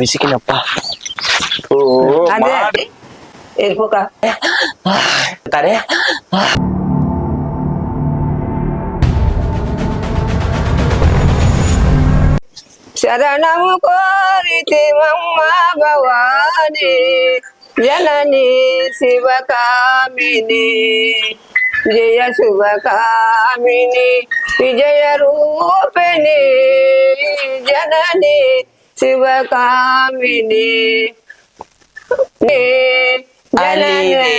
విసిగినప్ప ఓ అదే మాడి. వెళ్ళిపోక తనే శరణము కోరితి మమ్మ భవాని జనని శివకామిని జయ శుభకామిని విజయ రూపిణి జనని శివకామిని నీ జనని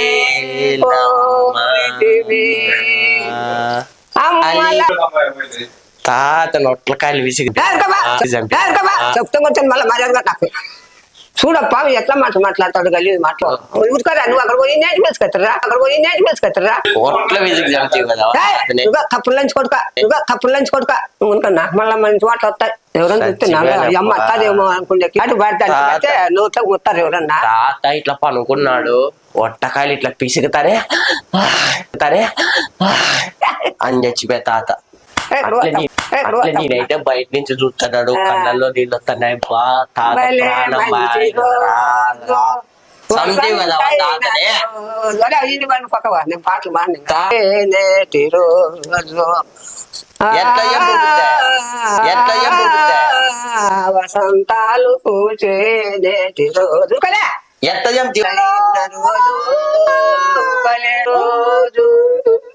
కోరితివి. అమ్మల తాత నొట్లకాయలు విసిగి ఏరుకోబా, ఏరుకోబా. చెప్తా కొంచెం మళ్ళీ మర్యాదగా నాకు చూడప్పా ఎట్లా మాట మాట్లాడతాడు గలి మాట్లాడు ఊరుకోరా నువ్వు అక్కడ పోయి నేటి పిలుచుకొత్తరా అక్కడ పోయి నేటి పిలుచుకొత్తరా. నువ్వు కప్పులు లంచి కొడుక నువ్వు కప్పులు లంచి కొడుక. నువ్వు అనుకున్నా మళ్ళీ మంచి మాటలు వస్తాయి ఎవరన్నా చెప్తున్నా సచ్చిపోయినప్పా. అమ్మ అత్తదేమో అనుకుంటే అటు అయితే నూతో ముత్తారు ఎవరన్నా? తాత ఇట్లా పనుకున్నాడు. ఒట్టకాయలు ఇట్లా పిసుకుతానే తనే అని చచ్చిపోయే తాత. అట్లా. నేనైతే బయట నుంచి చూస్తున్నాడు. కళ్ళల్లో నీళ్ళు వస్తున్నాయి. బా తాత ప్రాణం పాటలు? వసంతాలు పూచే నేటి రోజు కదా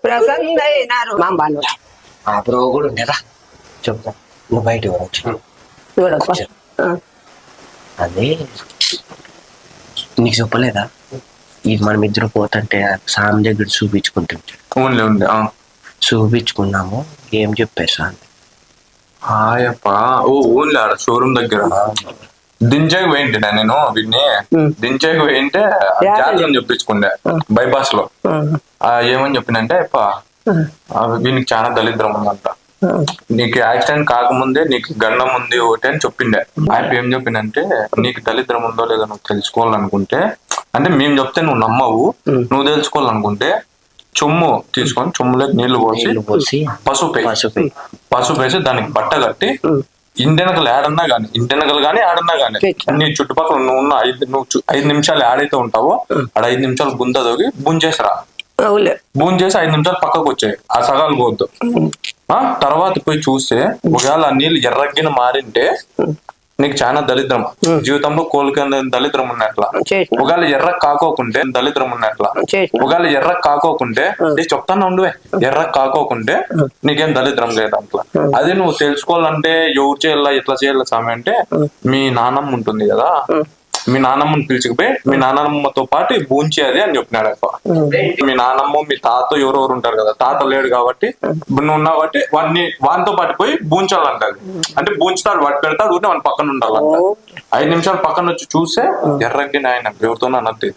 ప్రసన్నైన ఆ బ్రో కూడా ఉండేదా చెప్తా. నువ్వు బయట వచ్చి. అదే నీకు చెప్పలేదా? ఇది మనం ఇద్దరు పోతుంటే సామి దగ్గర చూపించుకుంటాం. ఓన్లీ ఉంది ఆ. చూపించుకున్నాము. ఏం చెప్పారు సామి? ఓ ఓన్లీ ఆడ షోరూమ్ దగ్గర. దించేకి పోయింటినా నేను వీడిని. దించేకి పోయింటే. జాతకం చెప్పించుకుండే బైపాస్లో ఏమని చెప్పినంటే వీనికి చాలా దళిద్రం ఉందంట. నీకు యాక్సిడెంట్ కాకముందే నీకు గండం ఉంది ఒకటి అని చెప్పిండే. ఆయన ఏం చెప్పిందంటే నీకు దళిద్రం ఉందో లేదో నువ్వు తెలుసుకోవాలనుకుంటే అంటే మేము చెప్తే నువ్వు నమ్మవు నువ్వు తెలుసుకోవాలనుకుంటే చొమ్ము తీసుకొని చొమ్ములోకి నీళ్ళు పోసి పసుపు. పసుపు వేసి దానికి బట్ట కట్టి ఇంటెనకలు ఆడన్నా గానీ ఇంటెనకలు గానీ ఆడన్నా గానీ. నీ చుట్టుపక్కల నువ్వు ఉన్న ఐదు నువ్వు ఐదు నిమిషాలు ఆడైతే ఉంటావో ఆడ ఐదు నిమిషాలు గుంత దోగి బుంచేసిరా అవులే బూన్ చేసి ఐదు నిమిషాలు పక్కకు వచ్చాయి. ఆ సగాలు పోవద్దు ఆ తర్వాత పోయి చూస్తే ఒకవేళ ఆ నీళ్ళు ఎర్రగిన మారింటే నీకు చాలా దళిద్రం. జీవితంలో కోలుకునే దళిద్రం ఉన్నట్లా. ఒకవేళ ఎర్ర కాకోకుంటే దళిద్రం ఉన్నట్లా. ఒకవేళ ఎర్ర కాకోకుంటే నేను చెప్తాను ఉండువే. ఎర్ర కాకోకుంటే నీకేం దళిద్రం లేదు అట్లా అది నువ్వు తెలుసుకోవాలంటే ఎవరు చేయాలా ఎట్లా చేయాలా స్వామి అంటే మీ నాన్నమ్మ ఉంటుంది కదా. మీ నాన్నమ్మని పిలిచిపోయి మీ నాన్నమ్మతో పాటు భూంచేయాలి అని చెప్పినాడు అప్ప మీ నాన్నమ్మ మీ తాత ఎవరెవరు ఉంటారు కదా తాత లేడు కాబట్టి నువ్వు ఉన్నావు కాబట్టి వాడిని వానితో పాటు పోయి భూంచాలంటది అంటే భూంచుతాడు వాడు పెడతాడు ఉంటే వాని పక్కన ఉండాలంట. ఐదు నిమిషాలు పక్కన వచ్చి చూస్తే ఎర్రగ్గి ఆయన ఎవరితోనో అన్నది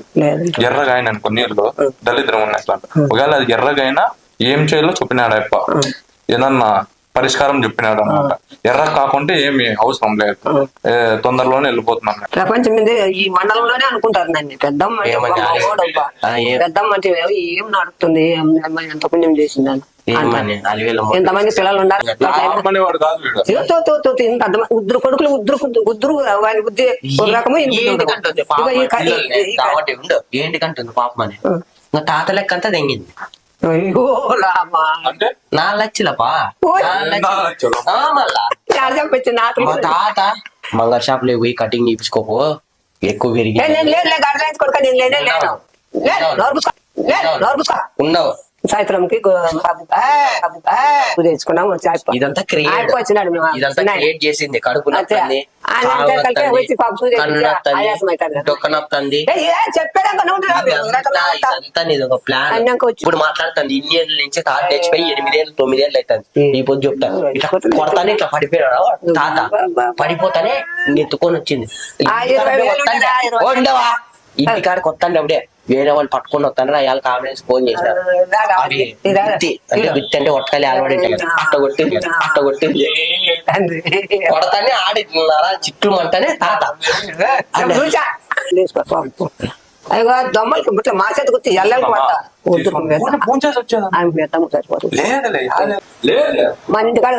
ఎర్రగా ఆయన నీళ్ళు దళిద్రం ఉన్నట్ల ఒకవేళ అది ఎర్రగైనా ఏం చేయాలో చెప్పినాడు అప్ప ఏదన్నా పరిష్కారం చెప్పినాడు అనమాట ఎర్ర కాకుంటే ఏమి అవసరం లేదు. తొందరలోనే వెళ్ళిపోతున్నాం ప్రపంచం మీద ఈ మండలంలోనే అనుకుంటారు నన్ను. అడిగి- మగోడబ్బా. ఆ, ఏ- ఏం- ఎంత పుణ్యం చేసిందని ఎంతమంది పిల్లలు ఉన్నారు? ఇంత ఉద్దురు కొడుకులు ఉద్దురు ఉద్దురు వారి బుద్ధి ఒక రకము పాపం ఏంటికంటుంది అని? ఇంకా తాత లెక్క అంతా తెంగింది. అయ్యో రామా. అంటే? లక్షలపా? తాత మంగళ షాప్లో పోయి కటింగ్ తీపించుకోపో ఎక్కువ పెరిగి ఏ, నేను లేదు లేదు అర్థం కొడుక నేను లేనే లేను. లేదు సాయంత్రంకి అయిపో- ఇదంతా క్రియేట్ వచ్చినాడు. ఇదంతా. క్రియేట్ చేసింది కడుపు ఇప్పుడు మాట్లాడుతుంది ఇన్ని ఏళ్ళ నుంచి తాత తెచ్చిపోయి ఎనిమిదేళ్ళు తొమ్మిదేళ్ళు అవుతుంది. ఈ పొద్దు చెప్తా. ఇట్లా కొడతానే ఇట్లా పడిపోయాడు తాత పడిపోతానే ఎత్తుకొని వచ్చింది. ఉండవా? ఇంటికాడ కొత్త అప్పుడే. వేరే వాళ్ళు పట్టుకొని వస్తాను అయ్యాలి కాంబినేషన్ ఫోన్ అది గుత్తి అంటే గుత్తి అంటే ఉంటాయి కదా. అట్ట కొట్టింది అట్ట కొట్టింది కొడతానే ఆడిస్తున్నారా చిట్టు అంటేనే తాత. అయ్యో దొమ్మలకి ఇట్లా మా చేతి గుర్తి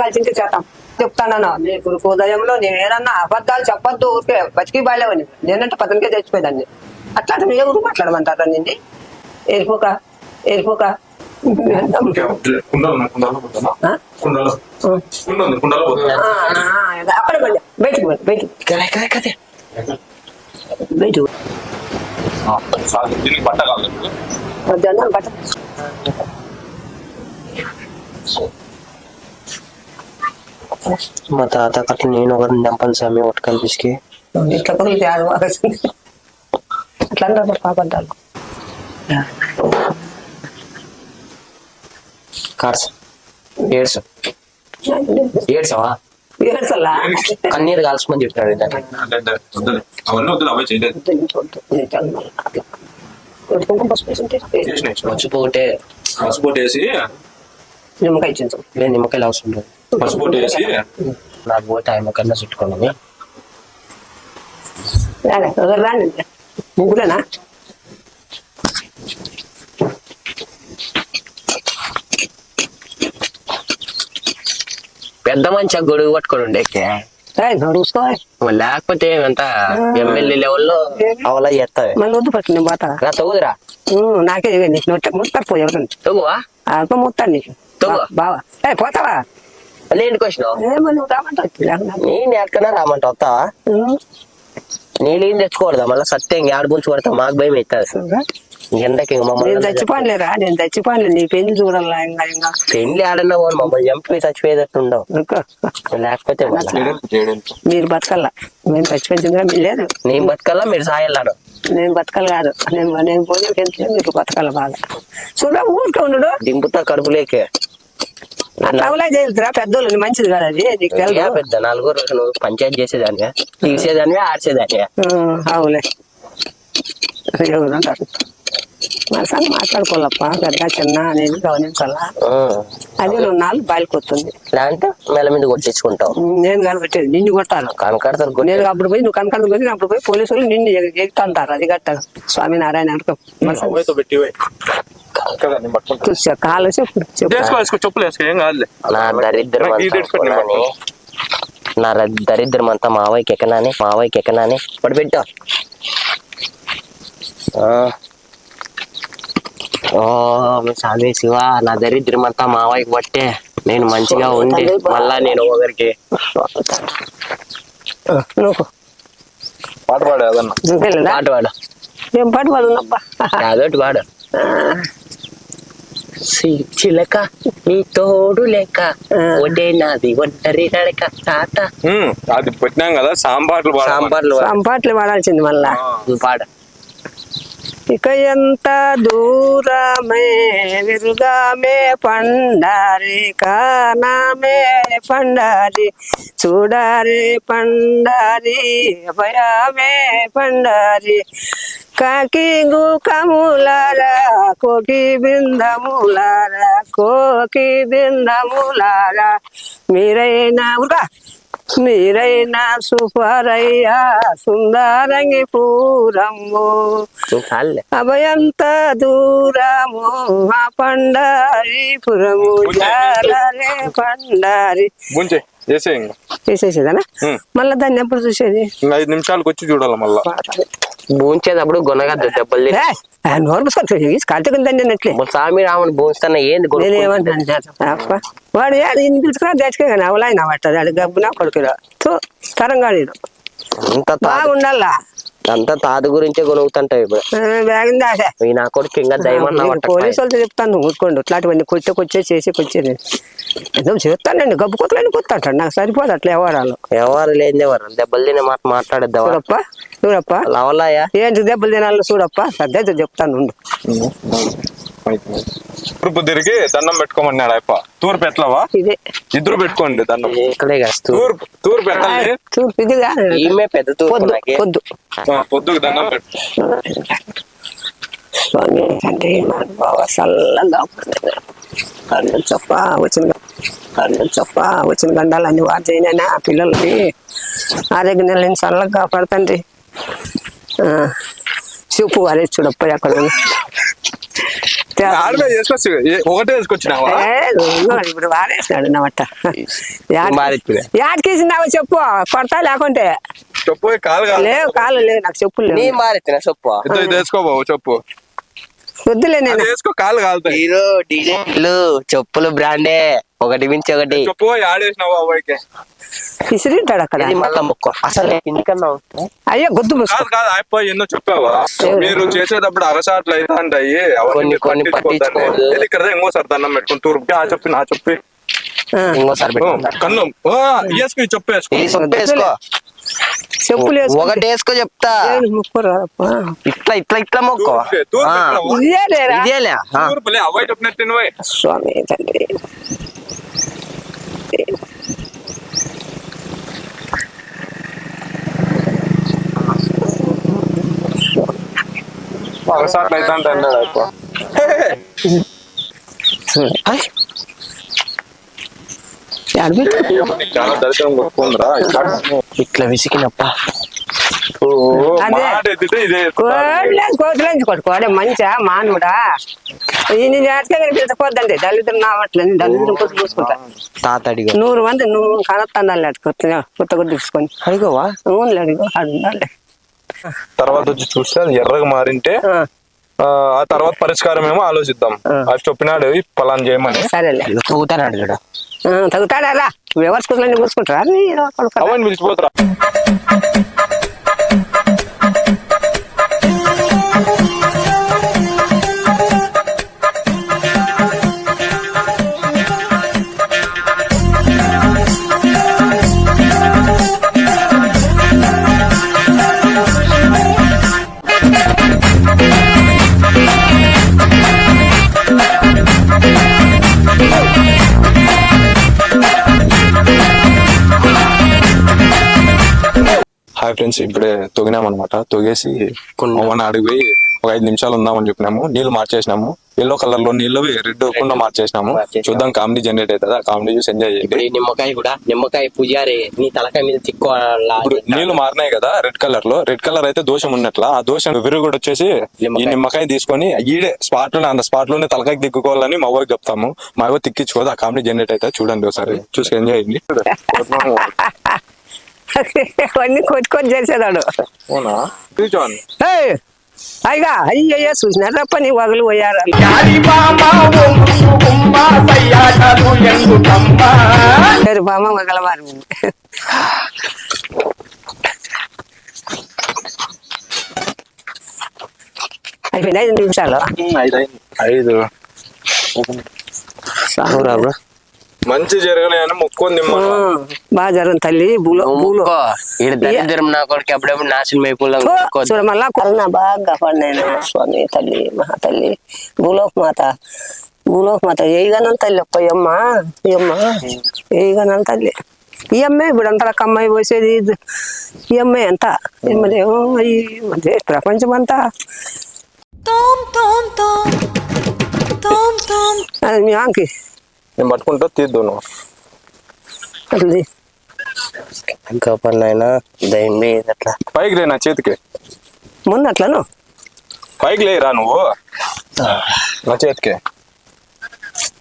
కలిసి ఇంటి చేస్తాం. చెప్తానన్నా నీకు ఉదయంలో నేను ఏదన్నా అబద్ధాలు చెప్పొద్దు ఊరికే బతికి బాలేవని. నేనంటే పతనికే తెచ్చిపోయేదాన్ని. అట్లా అంటే ఏ ఊరు మాట్లాడమంటారా నిండి ఏరిపోక ఏరిపోక అక్కడ బయటికి బయటికి. బయటికి మధ్యాహ్నం బట్ట. మా తాత కట్ల నేను ఒకరిని చంపాను స్వామి ఒట్టకల్ పిసికి ఇట్లా కూడా. అట్లా అంటారు పాపడ్డాలు కార్స్ ఏడ్సు ఏడ్సావా ఏడ్సలా కన్నీరు కాల్చమని చేయలేదు చేసినాయి మర్చిపోతే వేసి నిమ్మకాయ ఇచ్చింది నేను నిమ్మకాయలు అవసరం లేదు. పసుపు వేసి? నాకు పోతే ఆయన కన్నా చుట్టుకున్నాను రాండి ముగ్గురేనా పెద్ద మంచి గొడుగు పట్టుకొని ఉండే నడుస్తా లేకపోతే అంతా ఎమ్మెల్యే లెవెల్లో అవలా చేస్తావే మళ్ళీ వద్దు ఫస్ట్ నేను పోతా. రా తగుదురా నాకే ముత్తారు పోయి ఎవరు తగువా అల్ప ముత్తాను నీకు. బావా. ఏ పోతావా? మళ్ళీ ఇంటికి వచ్చినావు? రామంటావు. నేను ఎక్కడన్నా రామంట వస్తావా? నీళ్ళేం తెచ్చుకోవడదా? మళ్ళీ సత్యం ఆడ గురించి పడతా మాకు భయం అవుతుంది ఎండకి నేను మమ్మల్ని చచ్చిపోలేరా నేను చచ్చిపోలే నీ పెళ్ళి చూడాలా ఇంకా? ఇంకా? పెళ్ళి ఆడన్నా పోను మమ్మల్ని చంపి చచ్చిపోయేటట్టు ఉండవు ఇంకా. లేకపోతే మీరు బతకల్లా? మేము చచ్చిపోయిందిగా మీరు లేదు? నేను బతకల్లా? మీరు సాయల్లాడు నేను బతకాలి కాదు. నేను నేను పోయి వెళ్తే మీరు బతకాలి బాగా. చూడ ఊరికే ఉండడు దింపుతా కడుపులేకే అట్లా. చేద్దురా పెద్దోళ్ళు మంచిది కాదు అది? నీకు తెలుసు పెద్ద నలుగురు నువ్వు పంచాయతీ చేసేదానివా తీసేదానివా ఆడ్చేదానివా అవులే. అంటారు మన సంగతి మాట్లాడుకోవాలప్ప? పెద్ద చిన్న అనేది గమనించాలా. అది రెండు నాలుగు బయలుకొస్తుంది. లేదంటే మెల్ల మీద కొట్టించుకుంటావు. నేను కనబట్టేది నిన్ను కొట్టాను కనకడతారు కొట్టి. నేను అప్పుడు పోయి నువ్వు కనకాడ పోయి అప్పుడు పోయి పోలీసు వాళ్ళు నిన్ను ఎగుతుంటారు. అది గట్ట స్వామినారాయణ అనుకో చూసా కాలు చెప్పు. చెప్పు వేసుకో వేసుకో చెప్పులు నా దరిద్రం అంతా నా దరిద్రం మావయ్యకి ఎక్కనాని మావయ్యకి ఎక్కనాని. ఇప్పుడు పెట్టు. ఓ సామి శివ నా దరిద్రం అంతా మావయ్యకి పట్టే. నేను మంచిగా ఉండి మళ్ళా నేను ఒకరికి. పాట పాడే పాట పాడు. ఏం పాటు పాడునబ్బా అదొకటి పాడు. చిలక నీ తోడు లేక ఒడే నాది ఒంటరి నడక తాత అది పెట్టినాం కదా సాంబార్లు. సాంబార్లు. సంపాట్లు పాడాల్సింది మళ్ళా. పాడు ఇక ఎంత దూరమే విరుగామే పండారి కానామే పండారి చూడారి పండారి అభయామే పండారి కాకి గుకములారా కోకి బిందములారా కోకి బిందములారా. మీరైనా ఉరుగా మీరైనా సుపరయ్యా సుందరంగి చాలులే అభయంత దూరము ఆ పండారి పురము. జాలరే పండారి. చేసేసేదనా. మళ్ళీ దాన్ని ఎప్పుడు చూసేది? ఐదు నిమిషాలకు వచ్చి చూడాలి మళ్ళా. భూంచేటప్పుడు గొనగద్దు దెబ్బలు నోరు మూసుకొని కార్తీక దండి అన్నట్లే స్వామి ఏంది వాడు ఇన్ని తెచ్చుకే కానీ అవలాయిన పట్టదు గబ్బునా తరంగాడు బాగుండాలా? అంత తాదు గురించే కొనుగుతుంటావు ఇప్పుడు. ఈ నా కొడుకు ఇంకా దయమన్నా పోలీసు వాళ్ళతో చెప్తాను ఊరుకోండి. ఇట్లాంటివన్నీ కొట్టే కొచ్చే చేసి కొచ్చేది ఏదో చెప్తానండి గబ్బు కొత్తలని కొత్తంటాడు నాకు సరిపోదు అట్లా ఎవరాలు ఎవరు లేని ఎవరు? దెబ్బలు తినే మాట మాట్లాడద్దావా చూడప్ప చూడప్ప. లవలాయా ఏంటి దెబ్బలు తినాలో చూడప్ప. సర్దైతే చెప్తాను ఉండు. తూర్పు తిరిగి దండం పెట్టుకోమన్నాడు అయ్యప్ప. తూర్పు ఎట్లవా? ఇదే. ఇద్దరు పెట్టుకోండి దండం. తూర్పు. తూర్పు ఎట్టాలి చూడు ఇదిగా ఈమె పెద్ద తూర్పు పొద్దు పొద్దు. ఆ, పొద్దుకు దండం పెట్టు. స్వామి తండ్రి బావ చల్లగా కళ్ళు చొప్ప వచ్చిన కళ్ళు చొప్ప వచ్చిన గండాలన్నీ వారు చేయనైనా పిల్లలకి ఆరోగ్య నెలని చల్లగా కాపాడుతండి చెప్పు వారే చూడప్ప అక్కడ. ఒకటే వేసుకొచ్చినావా ఇప్పుడు వాడేసినాడు. యాడికేసినావో చెప్పు కొడతా లేకుంటే? చెప్పు కాలు కాదు. లేవు కాళ్ళు లేవు నాకు చెప్పులు నీ లేవు మారెత్తిన చెప్పు వేసుకోబావు చెప్పు. వద్దులే నేను. వేసుకో కాలు కాలుతాయి. హీరో డీజేలు చెప్పులు బ్రాండే. ఒకటి మించి ఒకటి. చెప్పు ఆడేసినావా విసిరింటాడు అక్కడ. మళ్ళా మొక్క. అసలు ఎందుకన్నా అయ్యో గుద్దు కాదు కాదు అయిపోయి ఎన్నో చెప్పావా? మీరు చేసేటప్పుడు అరసాట్లు అయితే అంటాయి అవన్నీ కొన్ని-. పట్టించుకోవద్దు. ఇక్కడ ఇంకోసారి దండం పెట్టుకుని తూర్పుకి ఆ చెప్పి నా చెప్పి. ఇంకోసారి కన్ను. వేసుకో. చెప్పులు ఒకటి వేసుకో చెప్తా. ఇట్లా ఇట్లా ఇట్లా మొక్కో. ఇదేలే స్వామి తండ్రి అంటే అన్నాడు ఇట్లా విసికినప్ప కోతులేంచి కొట్టుకోడే మంచిగా మానవుడా కనిపించకపోద్దండి దళితులు నావట్లేదు దళితులు కొట్టు చూసుకుంటా నూరు మంది నువ్వు కనత్తాను కొత్త కొత్త గుడ్డు తీసుకొని అడిగోవా అవును అడిగో తర్వాత వచ్చి చూస్తే అది ఎర్రగా మారింటే ఆ, తర్వాత పరిష్కారం ఏమో ఆలోచిద్దాం అది చెప్పినాడు ఈ పలాన్ చేయమని సరేలే చూడు ఆ, తగ్గుతాడా? రా. ఎవరి కూతురు కూర్చుకుంటారా నీ అనమాట తొగేసి మన అడిగి ఒక ఐదు నిమిషాలు ఉందామని చెప్పినాము. నీళ్ళు మార్చేసినాము. ఎల్లో కలర్లో నీళ్ళు రెడ్ కుండా మార్చేసినాము. చూద్దాం కామెడీ జనరేట్ అవుతుంది? ఆ కామెడీ చూసి ఎంజాయ్ చేయండి. నిమ్మకాయ కూడా నిమ్మకాయ పూజారి నీ తలకాయ మీద ఇప్పుడు నీళ్ళు మారినాయి కదా రెడ్ కలర్లో రెడ్ కలర్ అయితే దోషం ఉన్నట్ల. ఆ దోషం విరుగుడు వచ్చేసి ఈ నిమ్మకాయ. తీసుకొని ఈడే స్పాట్లోనే అంత స్పాట్లోనే తలకాయకి దిక్కుకోవాలని మా ఊరికి చెప్తాము. మా ఊరు తిక్కించుకోదు. ఆ కామెడీ జనరేట్ అయితే చూడండి ఒకసారి. చూసి ఎంజాయ్ చేయండి. అవన్నీ కొట్టుకొని చేసేదాడు. అయ్యా అయ్యయ్యా చూసినారా పని వగలు పోయారు. సరే బామ్మ వగలవారు. అయిపోయింది ఐదు నిమిషాలు? ఐదు మంచి జరగలేని మొక్కొని ఆ, తిమ్మను బాగా జరుగుతుంది తల్లి బూలో బూలో ఈడ దరిద్రం నా కొడుకు ఎప్పుడెప్పుడు నాశనం అయిపోలే ఓ, చూడ మళ్ళా కరుణ బాగా పడినాను స్వామి తల్లి మహా తల్లి. భూలోక మాత భూలోక మాత ఏయిగానం తల్లి అప్పయ్యమ్మ అయ్యమ్మ ఏయిగానం తల్లి. ఈ అమ్మాయి ఇప్పుడు అంతా కమ్మాయి పోసేది ఇది. ఈ అమ్మాయి ఎంత ఈ మధ్య ప్రపంచం అంతా. అది మీ ఆంకి. నేను పట్టుకుంటా తీద్దు నువ్వు. ఇంకా పని అయినా అట్లా. పైకి లే నా చేతికి. ముందు అట్లను. పైకి లేరా నువ్వు. నా చేతికి.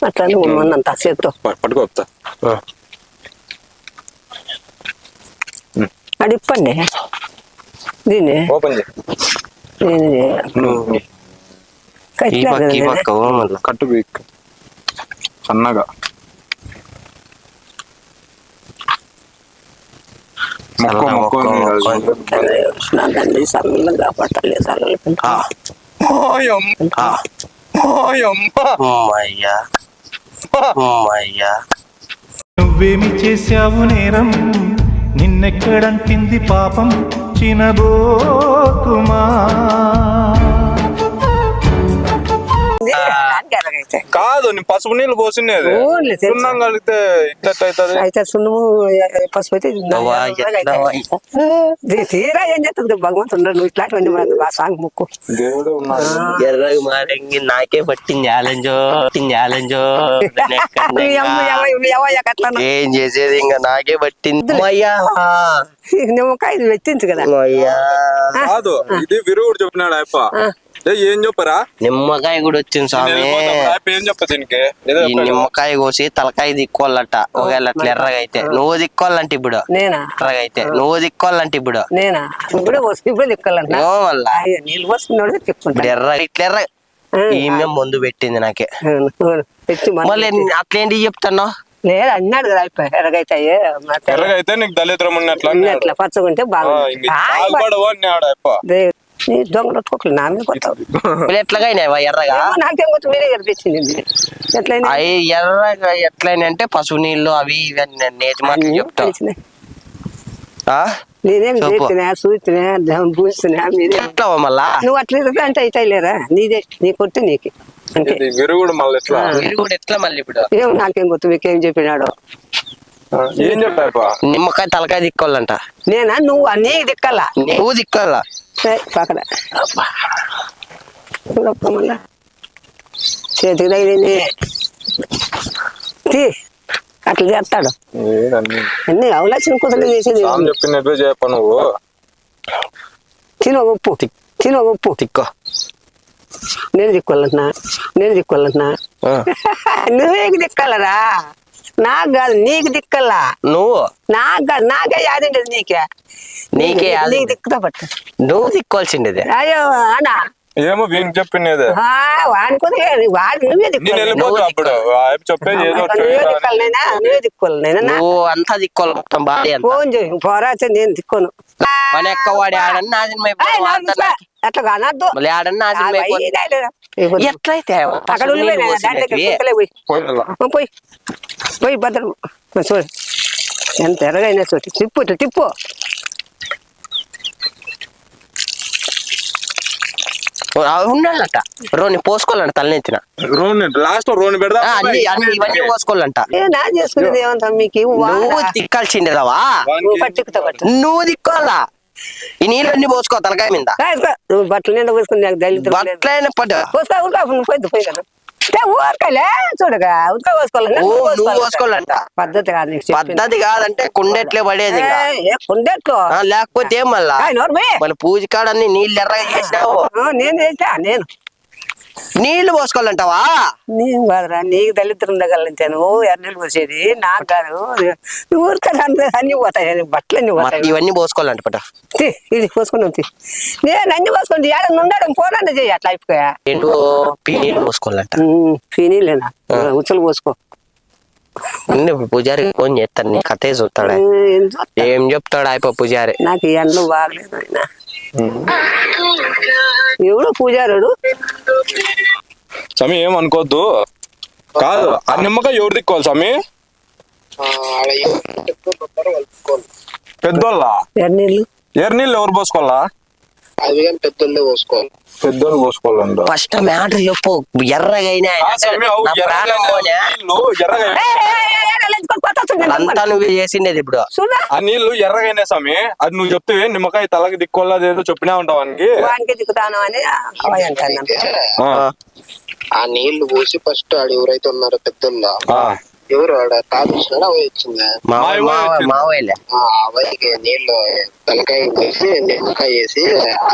అట్లను ముందంతా చేత్తో. ప- పట్టుకో చెప్తా. అది ఇప్పండి. దీన్ని. ఓపెన్ చేయి. నువ్వు కట్టు సన్నగా. మొక్క మొక్క నువ్వేమి చేశావు నేరం? నిన్నెక్కడంటింది పాపం? చినబోకుమా కాదు నీ పసుపు నీళ్ళు పోసినది. సున్నం కలిగితే ఇట్లా అవుతుంది అయితే సున్నము పసుపు అయితే తీరా ఏం చేస్తుంది భగవంతుడు నువ్వు ఇట్లాంటివన్నీ ఆ సాంగ్ ముక్కు దేవుడు ఉన్నాడు ఎర్రగా మారంగి నాకే పట్టింది ఛాలెంజో పట్టింది ఛాలెంజో ఏం చేసేది ఇంకా నాకే పట్టింది నిమ్మకాయ ఇది పెట్టించు కదా కాదు ఇది విరుగుడు చెప్పినాడు అయ్యప్ప ఏ, ఏం చెప్పరా? నిమ్మకాయ కూడా వచ్చింది స్వామి. ఏం చెప్ప దీనికి? ఈ నిమ్మకాయ కోసి తలకాయ దిక్కోవాలట ఒకవేళ అట్లా ఎర్రగా అయితే నువ్వు దిక్కోవాలంటే ఇప్పుడు. నేనా? ఎర్రగా అయితే నువ్వు దిక్కోవాలంటే ఇప్పుడు. నేనా? ఇప్పుడే ఇప్పుడే దిక్కాలంట ఏమో వల్ల అయ్యో నీళ్ళు పోసుకున్నాడు ఇప్పుడు ఎర్ర ఇట్లా ఎర్ర ఈమె ముందు పెట్టింది నాకే. మళ్ళీ అట్లేంటి చెప్తాను? లేదు అన్నాడు కదా అయిపోయి ఎరగైతే అయ్యే. ఎర్రగా అయితే నీకు దళిద్రం ఉన్నట్లు పచ్చగుంటే ఆ, నీ దొంగ రొట్టుకోకలు నా మీద కొత్తావు మళ్ళీ ఎట్లాగా అయినాయి ఎర్రగా? నాకేం మీరే కనిపించింది ఎట్లయినా అవి ఎర్రగా ఎట్లయినా అంటే పశువు నీళ్ళు అవి ఇవి అని నేను నేతి మాటలు చెప్తావు? నేనేం ఎట్లా మళ్ళా? నువ్వు అట్లా అంటే అయితే లేరా నీదే నీ కొట్టు నీకు. అంతే. ఇది విరుగుడు మళ్ళీ ఎట్లా? మీరు కూడా ఎట్లా మళ్ళీ ఇప్పుడు? ఏం నాకేం గుర్తు మీకేం చెప్పినాడు. ఏం చెప్పాపా నిమ్మకాయ తలకాయ దిక్కోవాలంట నేనా? నువ్వు నీకు దిక్కల్లా నువ్వు దిక్కోవాలా పక్కన. చేతికి తగిలింది. తీ అట్లా చేస్తాడు. అన్ని అవలాచిన కుదరలు చేసేది. చెప్పినట్టు చెప్ప నువ్వు. తిను ఉప్పు తిను ఉప్పు తిక్కో. నేను దిక్కోవాలంటున్నా నేను దిక్కోవాలంటున్నా ఆ. నువ్వే దిక్కాలరా నాకు కాదు నీకు దిక్కల్లా నువ్వు? నాకు కాదు నాకే. యాదండి నీకే నీకే. నీకు దిక్కుతా పట్టు నువ్వు దిక్కోవాల్సిండేది. అయ్యో అన్నా. ఏమో వీనికి వాడు నువ్వే నేను వెళ్ళిపోతా అప్పుడు. ఆయన చెప్పేది ఏదో ఒకటి నువ్వే అంతా దిక్కోవాలి మొత్తం బాడీ అంతా. ఫోన్ చేయి. పోరాచే నేను దిక్కోను పని ఎక్క వాడి ఆడని నాశనం ఏయ్, నాకు అయిపోయి తెలుసా? అట్లా కానద్దు మళ్ళీ ఆడని నాశనం అయిపోయి ఎట్లయితే అక్కడ పోయి. పోయి. పోయి భద్రం. చూడు. ఎంత ఎరగైనా చూడు. తిప్పు ఇట్లా తిప్పు. ఉండాలంట. రోని పోసుకోవాలంట తలనెత్తిన రోని లాస్ట్ రోని పెడదా అన్ని అన్ని ఇవన్నీ పోసుకోవాలంట. ఏ నా చేసుకునేది ఏమంతా మీకు? నువ్వు పట్టుకుతా పట్టు. నువ్వు దిక్కోవాలా ఈ నీళ్ళు అన్ని పోసుకో తలకాయ మీద. నువ్వు బట్టలు నిండా పోసుకుని. బట్లైన పడ్డ పోసుకో పోయి పోయి కదా. ఊరకలే చూడగా నువ్వు పోసుకోవాలంట. పద్ధతి కాదు నీకు. పద్ధతి కాదంటే కుండెట్లే పడేది కుండెట్లు? లేకపోతే ఏం మళ్ళా. మళ్ళీ పూజ కాడన్ని నీళ్ళు ఎర్రగా చేసినావు. నేను చేసా నేను. నీళ్ళు పోసుకోవాలంటావా? నేను కాదురా నీకు దళితులు ఉండగలంతే నువ్వు ఎర్రలు పోసేది నాకు కాదు. నువ్వు ఊరికలు అన్ని పోతాయి బట్టలు అన్ని మరి పోతాయి. ఇవన్నీ పోసుకోవాలంట పట తీ, ఇది పోసుకున్నావు తీ. నేను అన్ని పోసుకుంటే ఏడ ఉండడం పోరాడు చెయ్యి అట్లా అయిపోయా? ఏంటో పీ పోసుకోవాలంట. ఫీనీలేనా ఉచ్చలు పోసుకో. పూజారి ఫోన్ చేస్తాను నీ కథే చూస్తాడు? ఆయన. ఏ, చెప్తాడు అయిపో పూజారి. నాకు ఈ ఎండలు బాగలేదు ఆయన ఎవడు పూజారుడు? స్వామి ఏం అనుకోవద్దు కాదు ఆ నిమ్మకాయ ఎవరు దిక్కోవాలి స్వామి? పెద్దోళ్ళ? ఎర్నీళ్ళు ఎర్నీళ్ళు ఎవరు పోసుకోవాలా? అది కానీ పెద్దోళ్ళే పోసుకోవాలి. పెద్దోళ్ళు పోసుకోవాలంట. ఫస్ట్ మ్యాటర్ చెప్పు. ఎర్రగైనా అంతా నువ్వు చేసిండేది ఇప్పుడు. ఆ నీళ్ళు ఎర్రగైనా స్వామి. అది నువ్వు చెప్తే నిమ్మకాయ తలకి దిక్కోవాలా అదేదో చెప్పినా ఉంటావు వానికి వానికి దిక్కుతాను అని అంటాను ఆ, ఆ నీళ్ళు పోసి ఫస్ట్ ఆడు ఎవరైతే ఉన్నారో పెద్దోళ్ళ ఆ. ఎవరు అవే వచ్చిందా. మావయ్యలే. అవైకి నీళ్ళు తలకాయ పోసి నిమ్మకాయ వేసి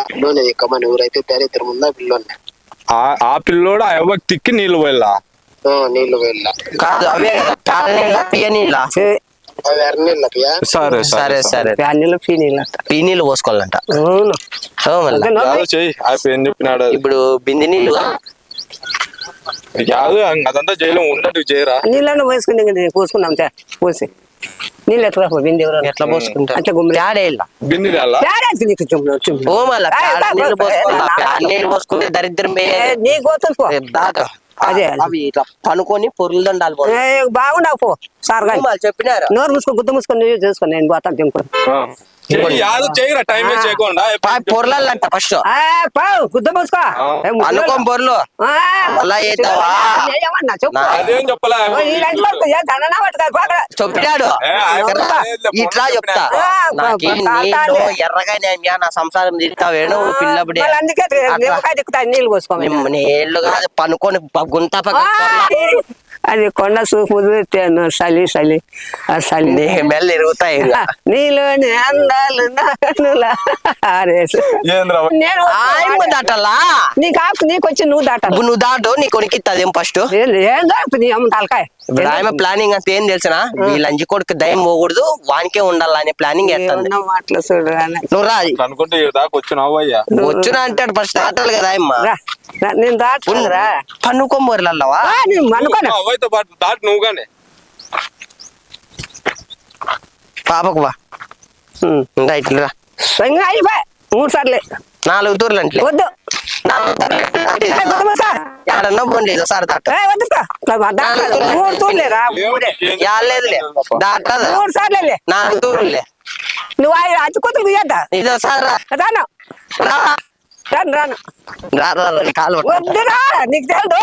పిల్లోని దిక్కమని ఎవరైతే దరిద్రం ఉందో పిల్లోని? ఆ- ఆ పిల్లోడు ఆ ఎవ్వకి తిక్కి నీళ్ళు పోయిలా? నీళ్ళు కాదు అవే నీళ్ళ సరే సరే సరే పోసుకోవాలంట. అవును. చెయ్యి. చెప్పినాడు. ఇప్పుడు బింది నీళ్ళు. యాదో అదంతా చేయలేము ఉన్నట్టు చేయరా నీళ్ళని పోసుకుని పోసుకున్నాం పోసి. నీళ్ళు ఎట్లా బింది ఎవరు ఎట్లా పోసుకుంటా అంటే గుమ్మడి ఆడేళ్ళ బింది నీళ్ళు పోసుకుంటే. దరిద్రం దాకా. అదే. అవి ఇట్లా పనుకొని పొరులు దండాలు పో ఏ, బాగుండవు పో. సార్ చెప్పినారు? నోరు మూసుకో గుద్ద మూసుకొని నువ్వు చేసుకో నేను పోతాను తినుకో యాదో చేయరా టైం వేస్ట్ చేయకుండా. ఫస్ట్. గుద్ద. అనుకోం పొరలు. అలా అదేం చెప్పలే. చెప్పినాడు. ఇట్లా చెప్తా. నాకు. ఎర్రగా నా సంసారం తింటావేను పిల్లబడి అందుకే నీళ్ళు పోసుకోమని. నీళ్ళు కాదు పనుకొని ప- గుంత పక్క. అది కొండ చూపు తేను చలి చలి. ఆ చలి. నీ మెల్ల ఇరుగుతాయి ఇంకా. నీలోని అందాలు నానులా ఆరేసు. నేను ఆయమ్మ దాటలా? నీకు నీకు వచ్చి నువ్వు ఇప్పుడు నువ్వు దాటు నీ కొడుకిత్తది ఏం ఫస్ట్ ఏం దాపు నీ అమ్మ తలకాయ. ఇప్పుడు ఆయమ ప్లానింగ్ అంత ఏం తెలిసిన? వీళ్ళ అంజి కొడుకు దయం పోకూడదు వానికే ఉండాలి అనే ప్లానింగ్ ఎత్తంది ఏమన్నా మాటలు చూడు రానా. నువ్వు రా. అనుకుంటే ఈడ దాకా వచ్చినావు అయ్యా. వచ్చునా అంటాడు ఫస్ట్ దాటాలి కదా ఆయమ్మ రా, నేను అనుకోను అవ్వైతే పాటు దాటి నువ్వు గానే. పాపకు ఉం. ఇంకా ఇట్లా రా. ఇంకా అయిపోయి మూడు సార్లే. నాలుగు తూర్లు అంటే. వద్దు. ఎక్కడన్నా పోండి దాటాలి. మూడు తూర్లేరా మూడే. యాలేదులే దాటదా మూడు సార్లే నాలుగు తూర్లే. నువ్వు ఆ అతి కూతురు తీయద్దా ఇది ఒకసారి రా. రాను రాను రాను కాలు. వద్దురా నీకు తెలుదు